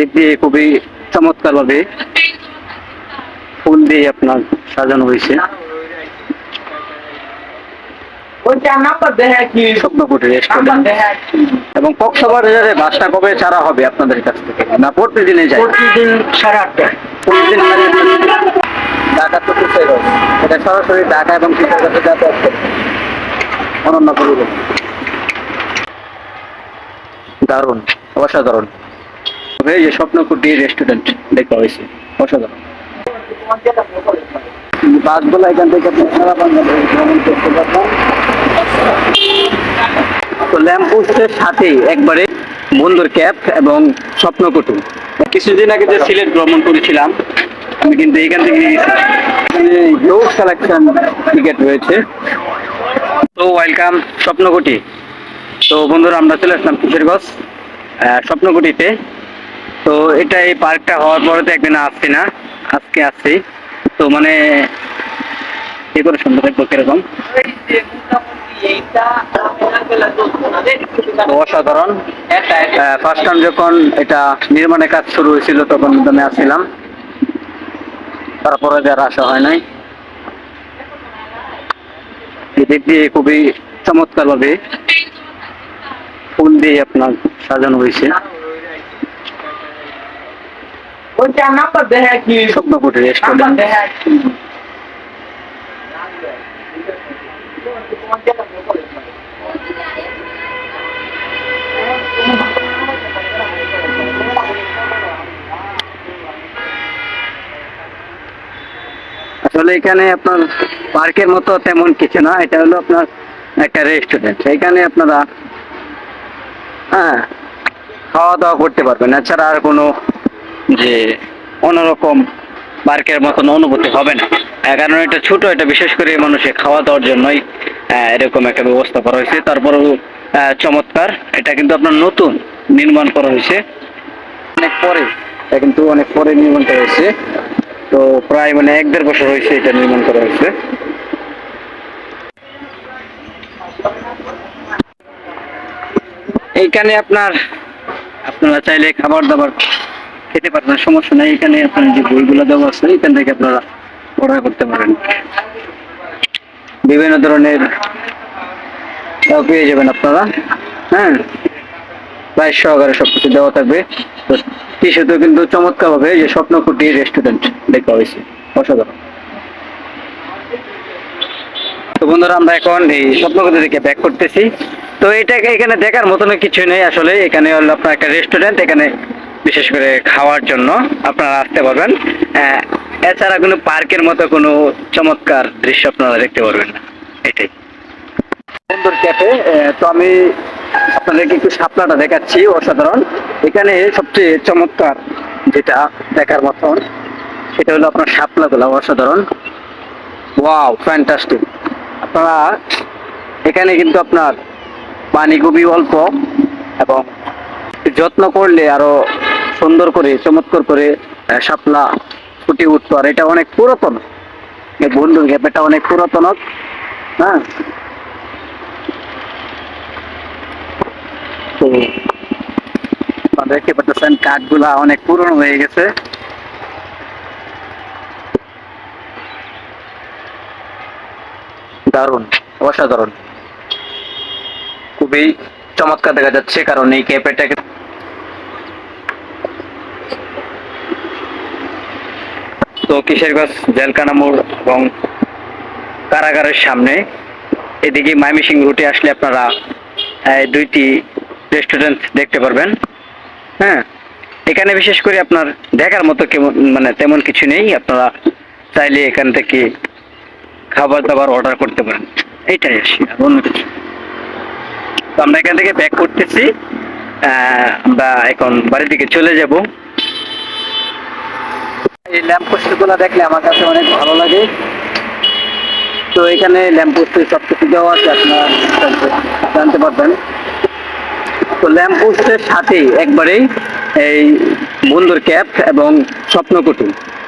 এদিক দিয়ে খুবই চমৎকার ভাবে ফুল দিয়ে আপনার সাজানো হয়েছে। এবং কক্সবাজারে বাসটা কবে ছাড়া হবে আপনাদের কাছ থেকে? না প্রতিদিনে যায়? প্রতিদিন সাড়ে আটটা প্রতিদিন ঢাকা তো এটা সরাসরি ঢাকা এবং যাতায়াত অনন্য দারুণ অসাধারণ। এই যে স্বপ্নকুটি রেস্টুরেন্ট দেখা হয়েছে। অসাধারণ। বাসগুলো এখান থেকে আপনি সারা বাংলাদেশ ভ্রমণ করতে পারবেন। তো সাথেই একবারে বন্ধুর ক্যাপ এবং স্বপ্নকুটু কিছুদিন আগে যে সিলেট ভ্রমণ করেছিলাম, আমি কিন্তু এখান থেকে হিউজ কালেকশন টিকিট রয়েছে। তো ওয়েলকাম স্বপ্নকুটি তো বন্ধুরা, আমরা চলে আসলাম কিশোরগঞ্জ স্বপ্নকুটিতে। তো এটা এই পার্কটা হওয়ার পরে তো একদিন আসছি না, আজকে আসছি। তো মানে কি করে সুন্দর দেখব কীরকম। অসাধারণ। ফার্স্ট টাইম যখন এটা নির্মাণের কাজ শুরু হয়েছিল, তখন আমি আসছিলাম। তারপরে আর আসা হয় নাই। এদিক দিয়ে খুবই চমৎকার ভাবে ফুল দিয়ে আপনার সাজানো হয়েছে ওইটা নাম্বার দেখা কি স্বপ্নকুটি রেস্টুরেন্ট আসলে এখানে আপনার পার্কের মতো তেমন কিছু না এটা হলো আপনার একটা রেস্টুরেন্ট এখানে আপনারা হ্যাঁ খাওয়া দাওয়া করতে পারবেন। এছাড়া আর কোনো যে অন্যরকম পার্কের মতন অনুভূতি হবে না। কারণ এটা ছোট, এটা বিশেষ করে মানুষের খাওয়া দাওয়ার জন্যই এরকম একটা ব্যবস্থা করা হয়েছে। তারপরেও চমৎকার, এটা কিন্তু আপনার নতুন নির্মাণ করা হয়েছে। অনেক পরে, এটা কিন্তু অনেক পরে নির্মাণ করা হয়েছে। তো প্রায় মানে এক দেড় বছর হয়েছে এটা নির্মাণ করা হয়েছে। এইখানে আপনার, আপনারা চাইলে খাবার দাবার খেতে পারবেন, সমস্যা নেই, এখানে আপনার যে বইগুলো দেওয়া আছে, এখান থেকে আপনারা অর্ডার করতে পারেন। বিভিন্ন ধরনের পেয়ে যাবেন আপনারা হ্যাঁ? প্রায় সহকারে সবকিছু দেওয়া থাকবে। তো টিশুতেও কিন্তু চমৎকার ভাবে যে স্বপ্নকুটি রেস্টুরেন্ট দেখা হয়েছে, অসাধারণ। তো বন্ধুরা, আমরা এখন এই স্বপ্নকুটি থেকে ব্যাক করতেছি। তো এটাকে এখানে দেখার মতন কিছু নেই আসলে, এখানে হলো আপনার একটা রেস্টুরেন্ট এখানে বিশেষ করে খাওয়ার জন্য আপনারা আসতে পারবেন। এছাড়া কোনো পার্কের মতো কোনো চমৎকার দৃশ্য আপনারা দেখতে পারবেন না। এটাই। সুন্দর ক্যাফে। তো আমি আপনাদেরকে একটু শাপলাটা দেখাচ্ছি অসাধারণ। এখানে সবচেয়ে চমৎকার যেটা দেখার মতন, সেটা হলো আপনার শাপলাগুলো অসাধারণ। Wow, fantastic. আপনারা এখানে কিন্তু আপনার পানি খুবই অল্প এবং যত্ন করলে আরও সুন্দর করে, চমৎকার করে শাপলা ফুটে উঠতো। আর এটা অনেক পুরাতন। বন্ধুর ক্যাফেটা অনেক পুরাতন হ্যাঁ? দেখতে পাচ্ছেন, কাঠগুলা অনেক পুরনো হয়ে গেছে। দারুণ, অসাধারণ। খুবই চমৎকার দেখা যাচ্ছে, কারণ এই ক্যাফেটাকে তো কিশোরগঞ্জ জেলকানা মোড় এবং কারাগারের সামনে। এদিকে মাইমিসিং রুটে আসলে আপনারা দুইটি রেস্টুরেন্ট দেখতে পারবেন। হ্যাঁ এখানে বিশেষ করে আপনার দেখার মতো কেমন মানে তেমন কিছু নেই। আপনারা চাইলে এখান থেকে খাবার দাবার অর্ডার করতে পারেন। এইটাই আসি আর অন্য কিছু। তো আমরা এখান থেকে ব্যাক করতেছি। আমরা এখন বাড়ির দিকে চলে যাব। এই ল্যাম্প পোস্টগুলো দেখলে আমার কাছে অনেক ভালো লাগে। তো এখানে ল্যাম্প পোস্টে সব কিছু দেওয়া আছে, আপনারা জানতে- পারবেন। তো ল্যাম্প পোস্টের সাথেই একবারেই এই বন্ধুর ক্যাপ এবং স্বপ্নকুটি।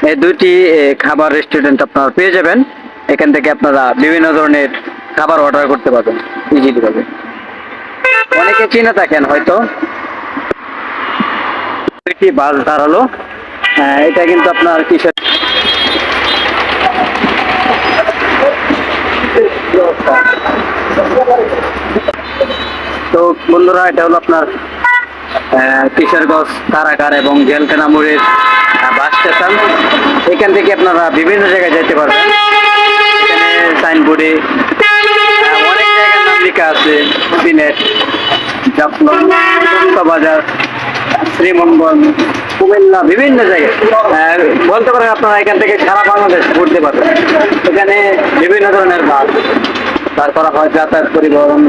এই দুইটি খাবার রেস্টুরেন্ট আপনারা পেয়ে যাবেন। এখান থেকে আপনারা বিভিন্ন ধরনের খাবার অর্ডার করতে পারবেন ইজিলি ভাবে অনেকে চিনে থাকেন হয়তো। একটি বাস দাঁড়াল। আহ, এটা কিন্তু আপনার কিসের? তো বন্ধুরা এটা হলো আপনার কিশোরগঞ্জ কারাগার এবং জেলখানা মোড়ের বাস স্টেশন। এখান থেকে আপনারা বিভিন্ন জায়গায় যেতে পারবেন। সাইনবোর্ডে অনেক জায়গার নাম লেখা আছে জাফলং বাজার শ্রীমঙ্গল কুমিল্লা বিভিন্ন জায়গায় বলতে পারেন আপনারা এখান থেকে সারা বাংলাদেশ ঘুরতে পারবেন। এখানে বিভিন্ন ধরনের বাস তারপর হয় যাতায়াত পরিবহন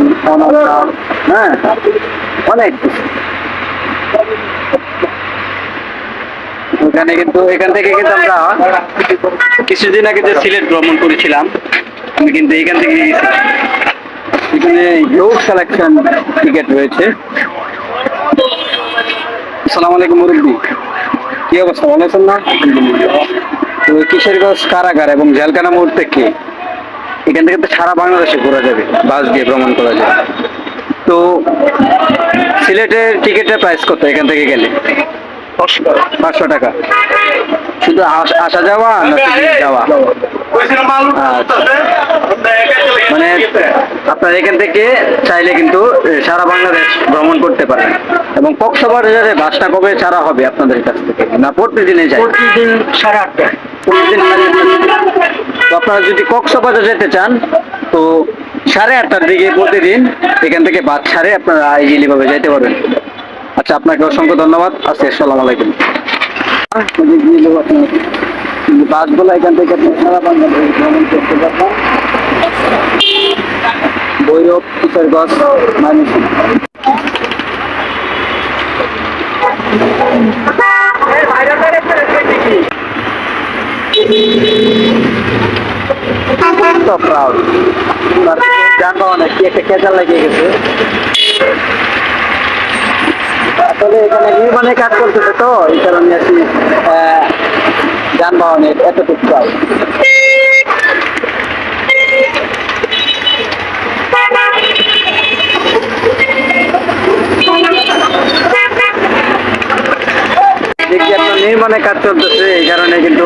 হ্যাঁ অনেক ওখানে কিন্তু, এখান থেকে কিন্তু আমরা কিছুদিন আগে যে সিলেট ভ্রমণ করেছিলাম, আমি কিন্তু এখান থেকে গেছি। এখানে হিউজ কালেকশন টিকিট রয়েছে। আসসালামু আলাইকুম মুরব্বী। কি অবস্থা? ভালো আছেন না? কিশোরগঞ্জ কারাগার এবং জেলখানা মোড় থেকে এখান থেকে তো সারা বাংলাদেশে ঘোরা যাবে বাস দিয়ে ভ্রমণ করা যাবে। তো সিলেটের টিকিটের প্রাইস কত এখান থেকে গেলে? পাঁচশো টাকা। শুধু আসা যাওয়া না যাওয়া? মানে আপনার এখান থেকে চাইলে কিন্তু সারা বাংলাদেশ ভ্রমণ করতে পারেন এবং কক্সবাজারে বাসটা কবে ছাড়া হবে আপনাদের কাছ থেকে? না প্রতিদিনে যায়? প্রতিদিন সাড়ে আটটা প্রতিদিন সাড়ে তো আপনারা যদি কক্সবাজার যেতে চান তো সাড়ে আটটার দিকে প্রতিদিন এখান থেকে বাস ছাড়ে আপনারা ইজিলি ভাবে যেতে পারবেন। আচ্ছা আপনাকে অসংখ্য ধন্যবাদ। আচ্ছা আসসালামু আলাইকুম। বাসগুলো এখান থেকে সারা বাংলাদেশ ভ্রমণ করতে পারবেন। ভৈরব কিশোরগঞ্জ যানবাহন কি একটা কেজাল লেগে গেছে আসলে এখানে নির্মাণে কাজ করতেছে তো এই কারণে আর কি যানবাহনের এতটুকু প্রাউড দেখছি আপনার নির্মাণে কাজ চলতেছে, এই কারণে কিন্তু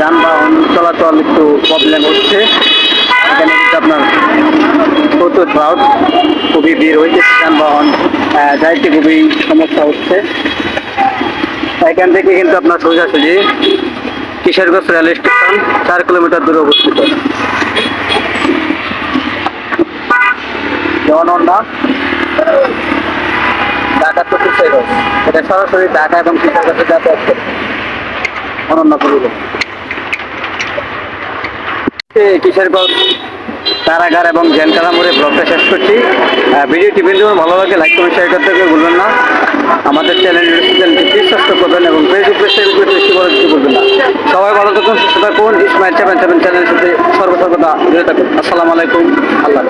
যানবাহন চলাচল একটু প্রবলেম হচ্ছে। এখানে কিন্তু আপনার প্রচুর ক্রাউড খুবই ভিড় হয়েছে, যানবাহন যাইতে খুবই সমস্যা হচ্ছে। এখান থেকে কিন্তু আপনার সোজাসুজি কিশোরগঞ্জ রেল স্টেশন, চার কিলোমিটার দূরে অবস্থিত। ঢাকা তো কিশোরগঞ্জ এটা সরাসরি ঢাকা এবং কিশোরগঞ্জে যাতায়াত করে অনন্য পরিবহন কিশোরগঞ্জ কারাগার এবং জেনকালা মোড়ে ব্লগটা শেষ করছি। ভিডিওটি বিন্দু ভালো লাগে লাইক করে শেয়ার করতে হবে ভুলবেন না। আমাদের চ্যানেল চ্যানেলটি প্লিজ সাবস্ক্রাইব করবেন এবং ফেসবুক পেজটা বেশি বড় কিছু বলবেন না। সবাই ভালো থাকুন, সুস্থ থাকুন। ইসমাইল সেভেন সেভেন চ্যানেলের সাথে সর্বসর্বদা থাকুন। আসসালামু আলাইকুম। আল্লাহ।